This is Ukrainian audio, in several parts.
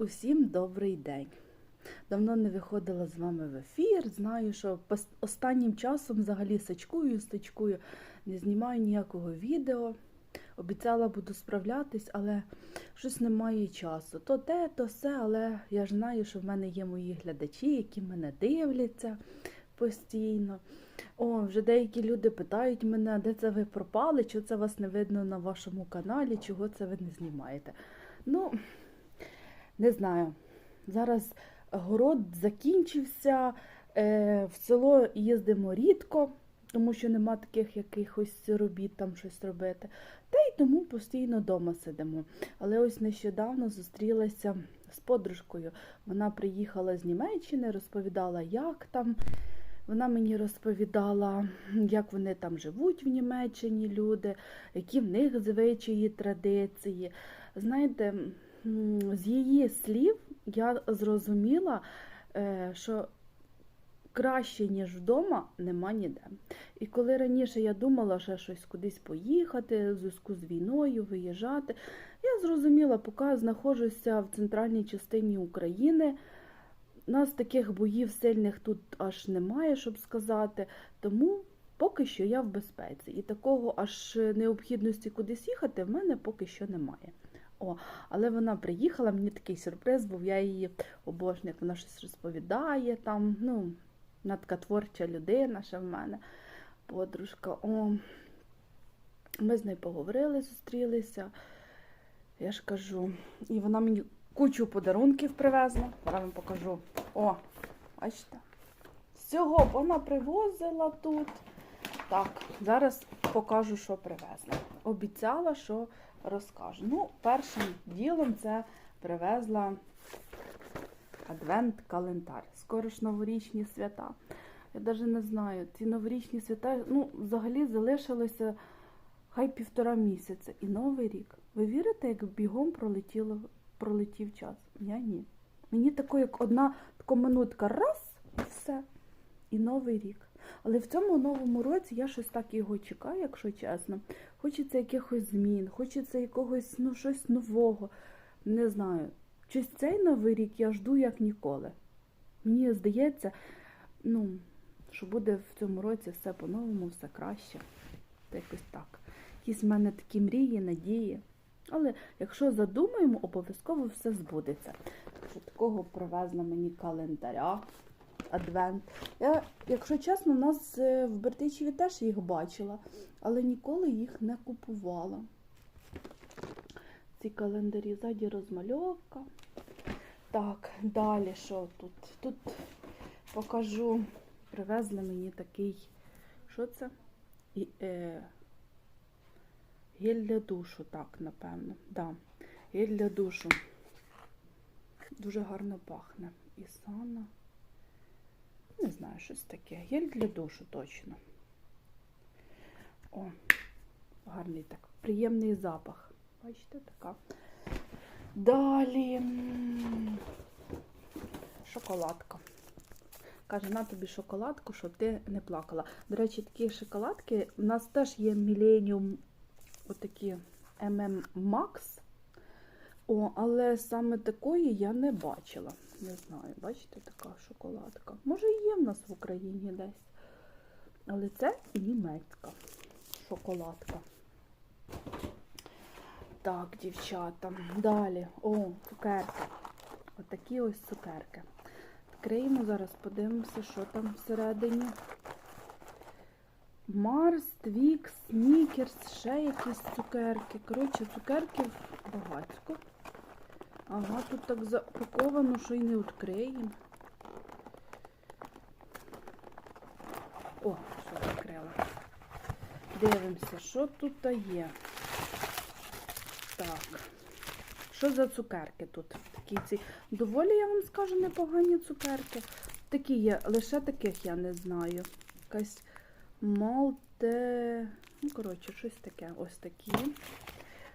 Усім добрий день. Давно не виходила з вами в ефір. Знаю, що останнім часом взагалі сачкую, стачкую, не знімаю ніякого відео. Обіцяла буду справлятись, але щось немає часу. То те, то все, але я ж знаю, що в мене є мої глядачі, які мене дивляться постійно. О, вже деякі люди питають мене, де це ви пропали, чого це вас не видно на вашому каналі, чого це ви не знімаєте. Ну, не знаю. Зараз город закінчився, е, в село їздимо рідко, тому що нема таких якихось робіт там щось робити. Та й тому постійно вдома сидимо. Але ось нещодавно зустрілася з подружкою. Вона приїхала з Німеччини, розповідала, як там. Вона мені розповідала, як вони там живуть в Німеччині, люди, які в них звичаї, традиції. Знаєте, з її слів я зрозуміла, е, що краще, ніж вдома, нема ніде. І коли раніше я думала, що щось кудись поїхати, в зв'язку з війною, виїжджати, я зрозуміла, поки знаходжуся в центральній частині України. Нас таких боїв сильних тут аж немає, щоб сказати. Тому поки що я в безпеці. І такого аж необхідності кудись їхати в мене поки що немає. О, але вона приїхала, мені такий сюрприз, був я її обожнюю, як вона щось розповідає там. Ну, вона така творча людина ще в мене, подружка. О, ми з нею поговорили, зустрілися. Я ж кажу, і вона мені кучу подарунків привезла. Зараз вам покажу. О, бачите? Всього вона привозила тут. Так, зараз покажу, що привезла. Обіцяла, що розкажу. Ну, першим ділом це привезла адвент-календар. Скоро ж новорічні свята. Я навіть не знаю, ці новорічні свята, ну, взагалі залишилося хай півтора місяця. І Новий рік. Ви вірите, як бігом пролетіло, пролетів час? Я ні. Мені тако, як одна така минутка раз і все. І Новий рік. Але в цьому новому році я щось так його чекаю, якщо чесно. Хочеться якихось змін, хочеться якогось, ну, щось нового. Не знаю. Щось цей новий рік я жду як ніколи. Мені здається, ну, що буде в цьому році все по-новому, все краще. Та якось так. Якісь в мене такі мрії, надії. Але якщо задумаємо, обов'язково все збудеться. Такого привезла мені календаря, адвент. Я, якщо чесно, у нас е, в Бертичеві теж їх бачила, але ніколи їх не купувала. Ці календарі ззаді розмальовка. Так, далі що тут? Тут покажу. Привезли мені такий. Що це? І, е, Гель для душу, так, напевно. Да. Гель для душу. Дуже гарно пахне. Ісана. Не знаю, щось таке. Гель для душу точно. О, гарний так. Приємний запах. Бачите, така. Далі. Шоколадка. Каже, на тобі шоколадку, щоб ти не плакала. До речі, такі шоколадки. У нас теж є Millennium отакі MM Max. О, але саме такої я не бачила. Не знаю, бачите, така шоколадка. Може, є в нас в Україні десь. Але це німецька шоколадка. Так, дівчата. Далі. О, цукерки. Отакі ось цукерки. Відкриємо зараз, подивимося, що там всередині. Марс, Твікс, Снікерс, ще якісь цукерки. Коротше, цукерків багатько. Ага, тут так запаковано, що й не відкриємо. О, що відкрила. Дивимося, що тут є. Так. Що за цукерки тут? Такі ці. Доволі, я вам скажу, непогані цукерки. Такі є, лише таких я не знаю. Якась Малте. Ну, коротше, щось таке. Ось такі.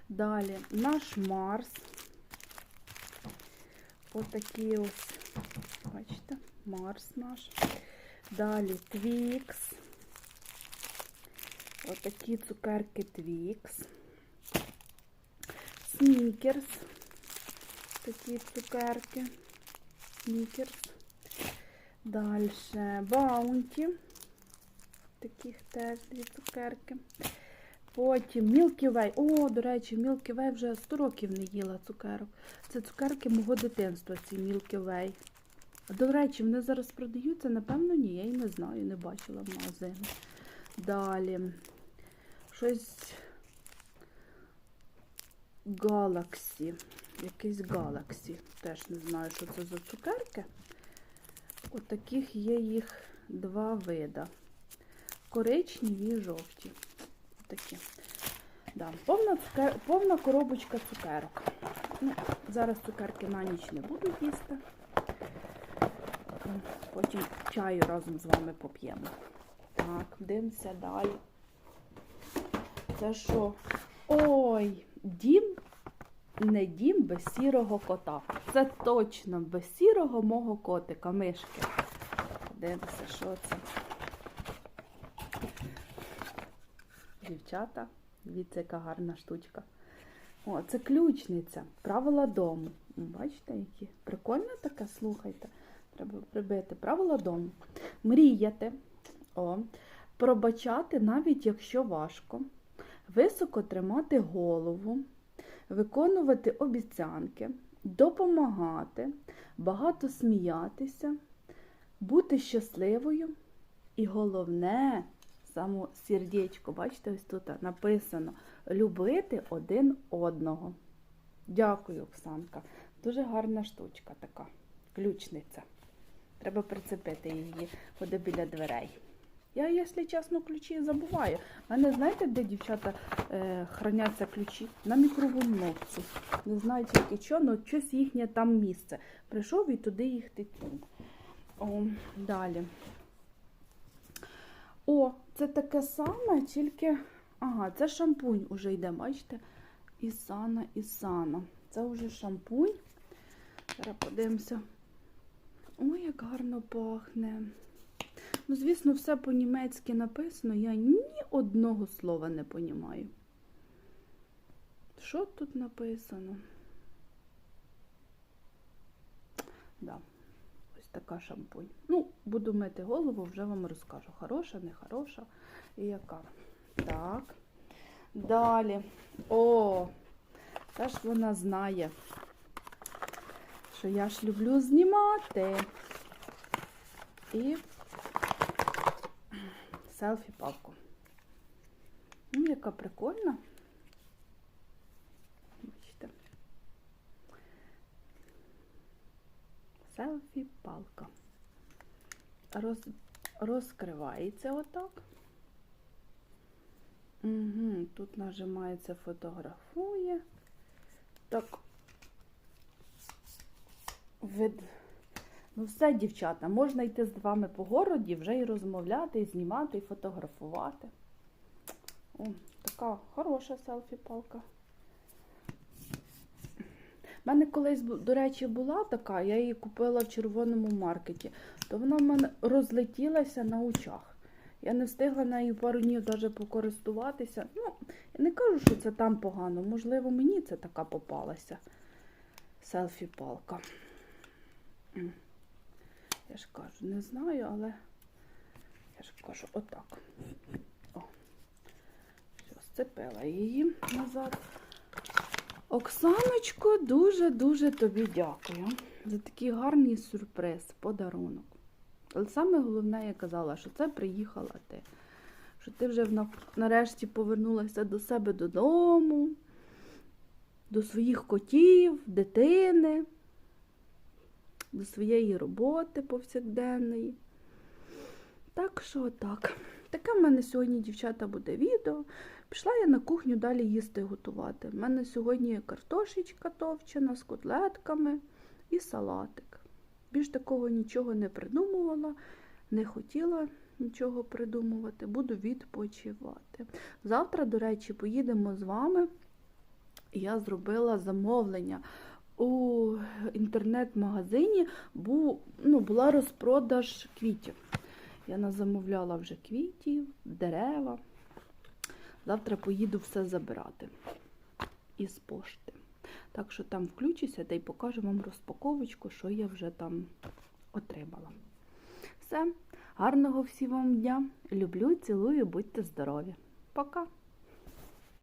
Далі наш Марс. Отакі ось, бачите, Марс наш. Далі Твікс. Отакі цукерки Твікс. Снікерс. Такі цукерки. Снікерс. Далі баунті. Таких теж дві цукерки. Потім Milky Way. О, до речі, Milky Way вже 100 років не їла цукерок. Це цукерки мого дитинства, ці Milky Way. До речі, вони зараз продаються, напевно, ні, я і не знаю, не бачила в магазині. Далі. Щось Galaxy. Якийсь Galaxy. Теж не знаю, що це за цукерки. Отаких є їх два вида. Коричневі і жовті. Такі. Да, повна, цукер... повна коробочка цукерок. Ну, зараз цукерки на ніч не буду їсти. Потім чаю разом з вами поп'ємо. Так, дивимося далі. Це що? Ой, дім не дім без сірого кота. Це точно без сірого мого котика, мишки. Дивимося, що це. Дівчата, дивіться, яка гарна штучка. О, це ключниця. Правила дому. Бачите, які? Прикольно таке, слухайте. Треба прибити. Правила дому. Мріяти. О, пробачати, навіть якщо важко. Високо тримати голову, виконувати обіцянки, допомагати, багато сміятися, бути щасливою. І головне, само сердечко, бачите, ось тут написано любити один одного. Дякую, Оксанка. Дуже гарна штучка така, ключниця. Треба прицепити її буде біля дверей. Я, якщо чесно, ключі забуваю. У мене, знаєте, де дівчата е, храняться ключі? На мікроволновці. Не знаю тільки що, але щось їхнє там місце. Прийшов і туди їх тикнув. Далі. О, це таке саме, тільки. Ага, це шампунь уже йде, бачите? Ісана, Ісана. Це вже шампунь. Зараз подивимося. Ой, як гарно пахне. Ну, звісно, все по-німецьки написано, я ні одного слова не понімаю. Що тут написано? Да, така шампунь. Ну, буду мити голову, вже вам розкажу. Хороша, не хороша і яка. Так. Далі. О, це ж вона знає, що я ж люблю знімати. І селфі-палку. Ну, яка прикольна. Бачите. Селфі-палка. Роз... Розкривається отак. Угу, Тут нажимається, фотографує. Так. Від... Ну все, дівчата, можна йти з вами по городі, вже і розмовляти, і знімати, і фотографувати. О, така хороша селфі-палка. У мене колись, до речі, була така, я її купила в червоному маркеті, то вона в мене розлетілася на очах. Я не встигла нею пару днів навіть покористуватися. Ну, я не кажу, що це там погано. Можливо, мені це така попалася. Селфі-палка. Я ж кажу, не знаю, але я ж кажу, отак. О, все, сцепила її назад. Оксаночко, дуже-дуже тобі дякую за такий гарний сюрприз, подарунок. Але саме головне, я казала, що це приїхала ти. Що ти вже нарешті повернулася до себе додому, до своїх котів, дитини до своєї роботи повсякденної. Так що так. Таке в мене сьогодні, дівчата, буде відео. Пішла я на кухню далі їсти готувати. У мене сьогодні картошечка товчена з котлетками і салатик. Більш такого нічого не придумувала, не хотіла нічого придумувати, буду відпочивати. Завтра, до речі, поїдемо з вами. Я зробила замовлення у інтернет-магазині був, ну, була розпродаж квітів. Я назамовляла вже квітів, дерева. Завтра поїду все забирати із пошти. Так що там включуся та й покажу вам розпаковочку, що я вже там отримала. Все, гарного всім вам дня. Люблю, цілую, будьте здорові. Пока!